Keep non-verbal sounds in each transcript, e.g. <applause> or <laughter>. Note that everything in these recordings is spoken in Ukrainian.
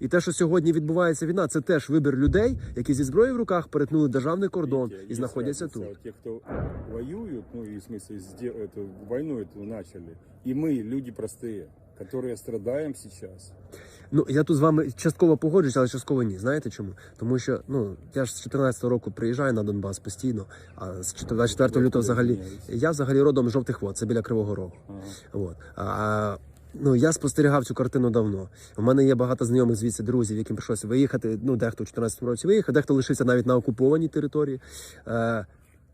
І те, що сьогодні відбувається війна, це теж вибір людей, які зі зброєю в руках перетнули державний кордон Видите, і есть знаходяться разница. тут. Вот Те, кто воюют, ну и в смысле сде- эту войну эту начали, и мы, люди простые, которые страдаем сейчас. Ну я тут з вами частково погоджуюсь, але частково ні. Знаєте чому? Тому що ну я ж з 14 року приїжджаю на Донбас постійно, а з 24 лютого взагалі я взагалі родом з жовтих вод, це біля Кривого Рогу. Ага. От. А, ну, я спостерігав цю картину давно. У мене є багато знайомих звідси друзів, яким прийшлося виїхати. Ну, дехто в 14 році виїхав, дехто лишився навіть на окупованій території. Е,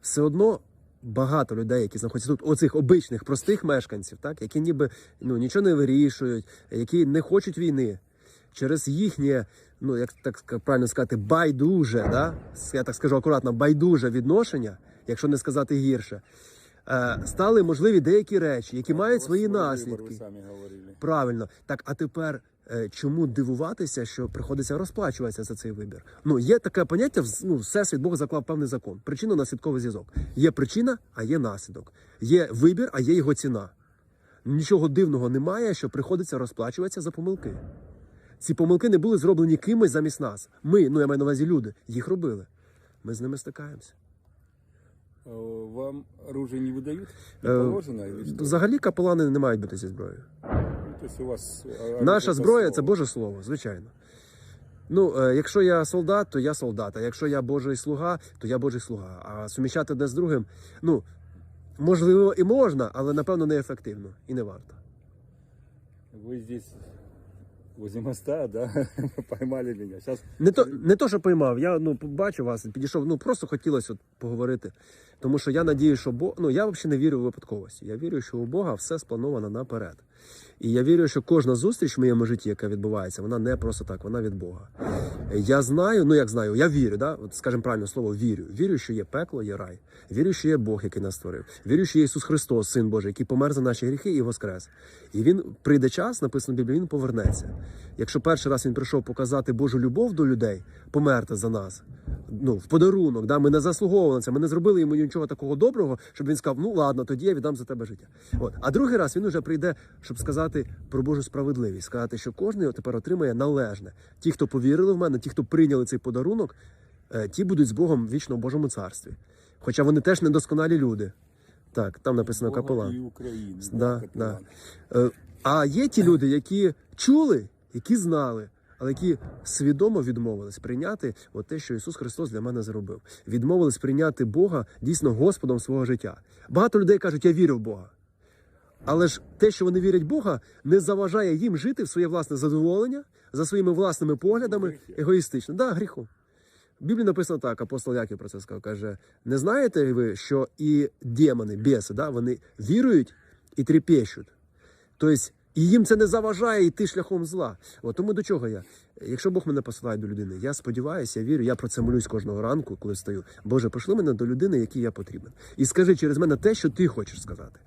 все одно багато людей, які знаходяться тут, оцих обичних, простих мешканців, так, які ніби ну, нічого не вирішують, які не хочуть війни. Через їхнє, ну як так правильно сказати, байдуже, да? я так скажу акуратно, байдуже відношення, якщо не сказати гірше, стали можливі деякі речі, які мають свої наслідки. Правильно, так а тепер е, чому дивуватися, що приходиться розплачуватися за цей вибір? Ну є таке поняття, ну, всесвіт Бог заклав певний закон. Причинно-наслідковий зв'язок. Є причина, а є наслідок. Є вибір, а є його ціна. Нічого дивного немає, що приходиться розплачуватися за помилки. Ці помилки не були зроблені кимось замість нас. Ми, ну я маю на увазі люди, їх робили. Ми з ними стикаємося. Э, Вам оружие не выдают? Не Е, положено или что? Взагалі капелани не мають бути зі зброєю. Ну, то есть у вас оружие Наша по зброя це слову. Боже Слово, звичайно. Ну, е, якщо я солдат, то я солдат. А якщо я Божий слуга, то я Божий слуга. А суміщати одне з другим, ну, можливо, і можна, але напевно неефективно і не варто. Вы здесь возле моста, да, <laughs> поймали меня. Сейчас Не то, не то, що поймав, я ну, побачив вас, підійшов, ну просто хотілося от поговорити. Тому що я надію, що Бог, ну я взагалі не вірю в випадковості. Я вірю, що у Бога все сплановано наперед. І я вірю, що кожна зустріч в моєму житті, яка відбувається, вона не просто так, вона від Бога. Я знаю, ну як знаю, я вірю, да? От, скажімо правильно слово, вірю. Вірю, що є пекло, є рай. Вірю, що є Бог, який нас створив. Вірю, що є Ісус Христос, Син Божий, який помер за наші гріхи і воскрес. І він прийде час, написано в Біблії, він повернеться. Якщо перший раз він прийшов показати Божу любов до людей, померти за нас. Ну, в подарунок, да, ми не заслуговували це, ми не зробили йому нічого такого доброго, щоб він сказав, ну ладно, тоді я віддам за тебе життя. От. А другий раз він уже прийде, щоб сказати про Божу справедливість, сказати, що кожен тепер отримає належне. Ті, хто повірили в мене, ті, хто прийняли цей подарунок, е, ті будуть з Богом вічно в Божому царстві. Хоча вони теж недосконалі люди. Так, там написано капелан. Да, да. Е, А є ті люди, які чули, які знали, але які свідомо відмовились прийняти от те, що Ісус Христос для мене зробив. Відмовились прийняти Бога дійсно Господом свого життя. Багато людей кажуть, я вірю в Бога. Але ж те, що вони вірять Бога, не заважає їм жити в своє власне задоволення за своїми власними поглядами егоїстично. Да, гріхом. В Біблії написано так, апостол Яків про це сказав. Каже: не знаєте ви, що і демони, біси, да, вони вірують і трепещуть. Тобто, і їм це не заважає йти шляхом зла. От тому до чого я? Якщо Бог мене посилає до людини, я сподіваюся, я вірю, я про це молюсь кожного ранку, коли стою. Боже, пошли мене до людини, якій я потрібен. І скажи через мене те, що ти хочеш сказати.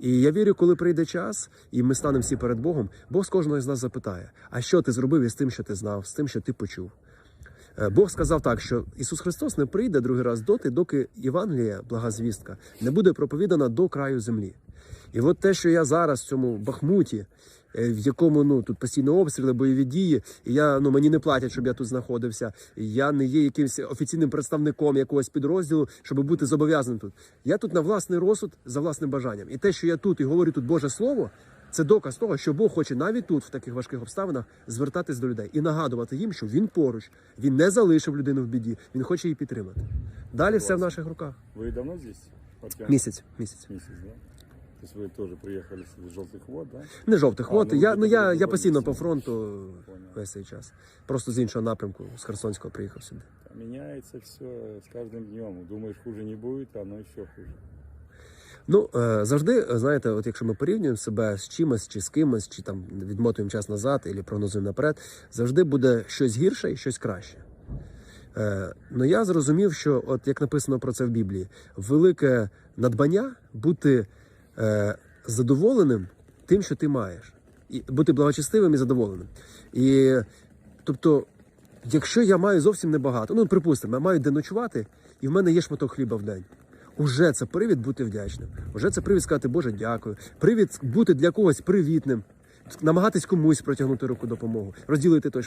І я вірю, коли прийде час, і ми станемо всі перед Богом, Бог з кожного з нас запитає: а що ти зробив із тим, що ти знав, з тим, що ти почув? Е, Бог сказав так, що Ісус Христос не прийде другий раз доти, доки Євангелія, благозвістка, не буде проповідана до краю землі. І от те, що я зараз в цьому Бахмуті, е, в якому ну тут постійно обстріли, бойові дії, і я ну мені не платять, щоб я тут знаходився. Я не є якимось офіційним представником якогось підрозділу, щоб бути зобов'язаним тут. Я тут на власний розсуд за власним бажанням. І те, що я тут і говорю тут Боже Слово, це доказ того, що Бог хоче навіть тут, в таких важких обставинах, звертатись до людей і нагадувати їм, що він поруч, він не залишив людину в біді, він хоче її підтримати. Далі все в наших руках. Вы давно здесь? Артем? Місяць, місяць. Месяц, да? То есть вы тоже приехали с желтых вод, да? Не жовтих. А, От ну, я ви ну я, тут я постійно по виїздили. фронту весь цей час. Просто з іншого напрямку, з Херсонського приїхав сюди. Меняется все с каждым днем. Думаешь, хуже не будет, а оно еще хуже. Ну е, завжди, е, знаєте, от якщо ми порівнюємо себе з чимось чи з кимось, чи там відмотуємо час назад, і прогнозуємо наперед, завжди буде щось гірше і щось краще. Е, ну я зрозумів, що, от як написано про це в Біблії, велике надбання бути задоволеним тим, що ти маєш, і бути благочестивим і задоволеним. І тобто, якщо я маю зовсім небагато, ну припустимо, я маю де ночувати, і в мене є шматок хліба в день. Уже це привід бути вдячним. Уже це привід сказати Боже, дякую. Привід бути для когось привітним, намагатись комусь протягнути руку допомогу, розділити той